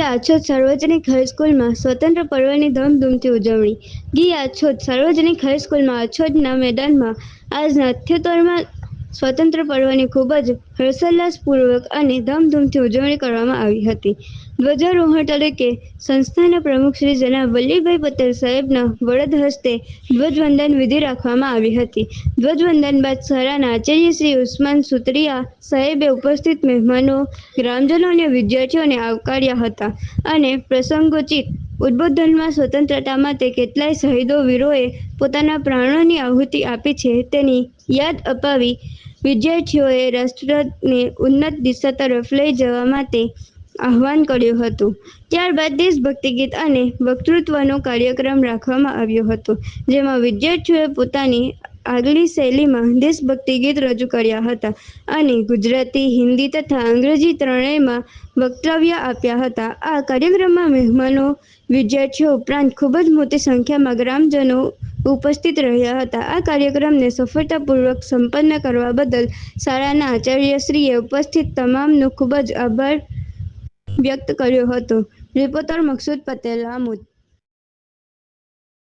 આછોદ સાર્વજનિક હાઈસ્કૂલમાં સ્વતંત્ર પર્વની ધૂમધૂમથી ઉજવણી. ગી આછોદ સાર્વજનિક હાઈસ્કૂલમાં આછોદના મેદાનમાં આજના અઠ્યોતેરમાં સ્વતંત્ર પર્વની ખૂબ જ હર્ષોલ્લાસપૂર્વક અને ધામધૂમથી ઉજવણી કરવામાં આવી હતી. ધ્વજારોહણ તરીકે સંસ્થાના પ્રમુખ શ્રી જનાબ વલ્લભભાઈ પટેલ સાહેબના વડદ હસ્તે ધ્વજવંદન વિધિ રાખવામાં આવી હતી. ધ્વજવંદન બાદ શાળાના આચાર્ય શ્રી ઉસ્માન સુતરિયા સાહેબે ઉપસ્થિત મહેમાનો, ગ્રામજનો અને વિદ્યાર્થીઓને આવકાર્યા હતા અને પ્રસંગોચિત ઉદ્બોધનમાં સ્વતંત્રતા માટે કેટલાય શહીદો વીરોએ પોતાના પ્રાણોની આહુતિ આપી છે. તેની યાદ અપાવી વિદ્યાર્થીઓએ રાષ્ટ્રને ઉન્નત દિશા તરફ લઈ જવા માટે આહ્વાન કર્યું હતું. ત્યારબાદ દેશભક્તિ ગીત અને વક્તૃત્વનો કાર્યક્રમ રાખવામાં આવ્યો હતો, જેમાં વિદ્યાર્થીઓએ પોતાની આગલી શૈલીમાં દેશભક્તિ ગીત રજૂ કર્યા હતા અને ગુજરાતી, હિન્દી તથા અંગ્રેજી ત્રણેયમાં વક્તવ્ય આપ્યા હતા. આ કાર્યક્રમમાં મહેમાનો, વિદ્યાર્થીઓ ઉપરાંત ખૂબ જ મોટી સંખ્યામાં ગ્રામજનો ઉપસ્થિત રહ્યા હતા. આ કાર્યક્રમને સફળતાપૂર્વક સંપન્ન કરવા બદલ શાળાના આચાર્યશ્રીએ ઉપસ્થિત તમામનો ખૂબ જ આભાર વ્યક્ત કર્યો હતો. રિપોર્ટર મકસૂદ પટેલ, આમોદ.